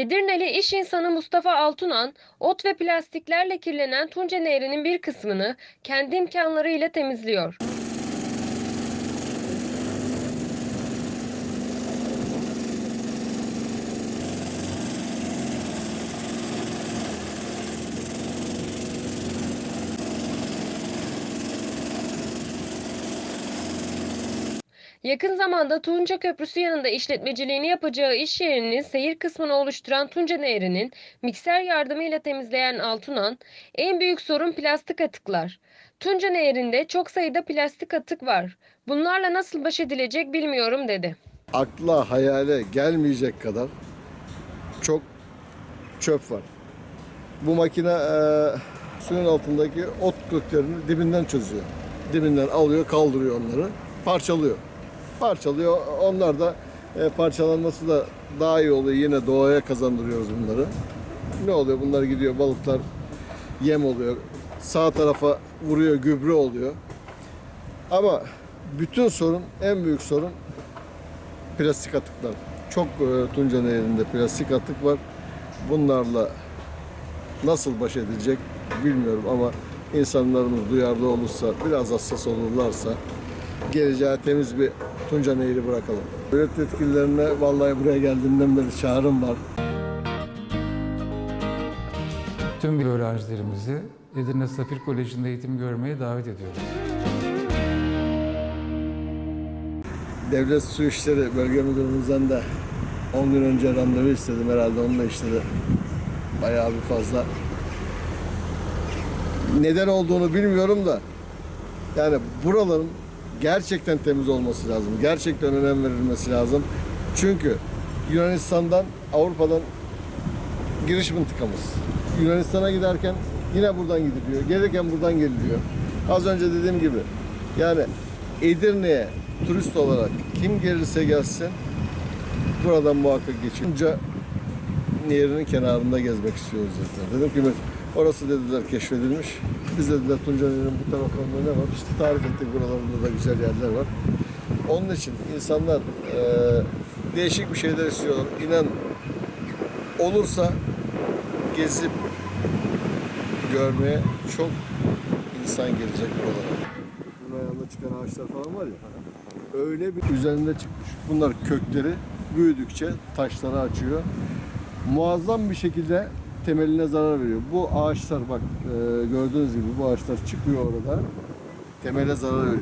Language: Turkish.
Edirneli iş insanı Mustafa Altunan, ot ve plastiklerle kirlenen Tunca Nehri'nin bir kısmını kendi imkanlarıyla temizliyor. Yakın zamanda Tunca Köprüsü yanında işletmeciliğini yapacağı iş yerinin seyir kısmını oluşturan Tunca Nehri'nin mikser yardımıyla temizleyen Altunan, en büyük sorun plastik atıklar. Tunca Nehri'nde çok sayıda plastik atık var. Bunlarla nasıl baş edilecek bilmiyorum dedi. akla hayale gelmeyecek kadar çok çöp var. Bu makine e, suyun altındaki ot köklerini dibinden çözüyor. Dibinden alıyor, kaldırıyor onları, parçalıyor. Parçalıyor. Onlar da e, parçalanması da daha iyi oluyor. Yine doğaya kazandırıyoruz bunları. Ne oluyor? Bunlar gidiyor, balıklar yem oluyor. Sağ tarafa vuruyor, gübre oluyor. Ama bütün sorun, en büyük sorun plastik atıklar. Çok e, Tunca Nehri'nde plastik atık var. Bunlarla nasıl baş edilecek bilmiyorum ama insanlarımız duyarlı olursa, biraz hassas olurlarsa geleceğe temiz bir Tunca Nehri bırakalım. Devlet yetkililerine vallahi buraya geldiğimden beri çağrım var. Tüm öğrencilerimizi Edirne Safir Koleji'nde eğitim görmeye davet ediyoruz. Devlet Su İşleri Bölge Müdürümüzden de 10 gün önce randevu istedim herhalde onunla işleri bayağı bir fazla. Neden olduğunu bilmiyorum da yani buraların gerçekten temiz olması lazım. Gerçekten önem verilmesi lazım. Çünkü Yunanistan'dan Avrupa'dan giriş mıntıkamız. Yunanistan'a giderken yine buradan gidiliyor. Gelirken buradan geliliyor. Az önce dediğim gibi yani Edirne'ye turist olarak kim gelirse gelsin buradan muhakkak geçiyor. Nehri'nin kenarında gezmek istiyoruz zaten. Dedim ki orası dediler keşfedilmiş. Biz dediler Tunca bu taraflarında ne var? İşte tarif ettik buralarında da güzel yerler var. Onun için insanlar eee, değişik bir şeyler istiyorlar. İnan olursa gezip görmeye çok insan gelecek buralara. Bunun ayağında çıkan ağaçlar falan var ya. Öyle bir üzerinde çıkmış. Bunlar kökleri büyüdükçe taşları açıyor. Muazzam bir şekilde temeline zarar veriyor. Bu ağaçlar bak e, gördüğünüz gibi bu ağaçlar çıkıyor orada. Temele zarar veriyor.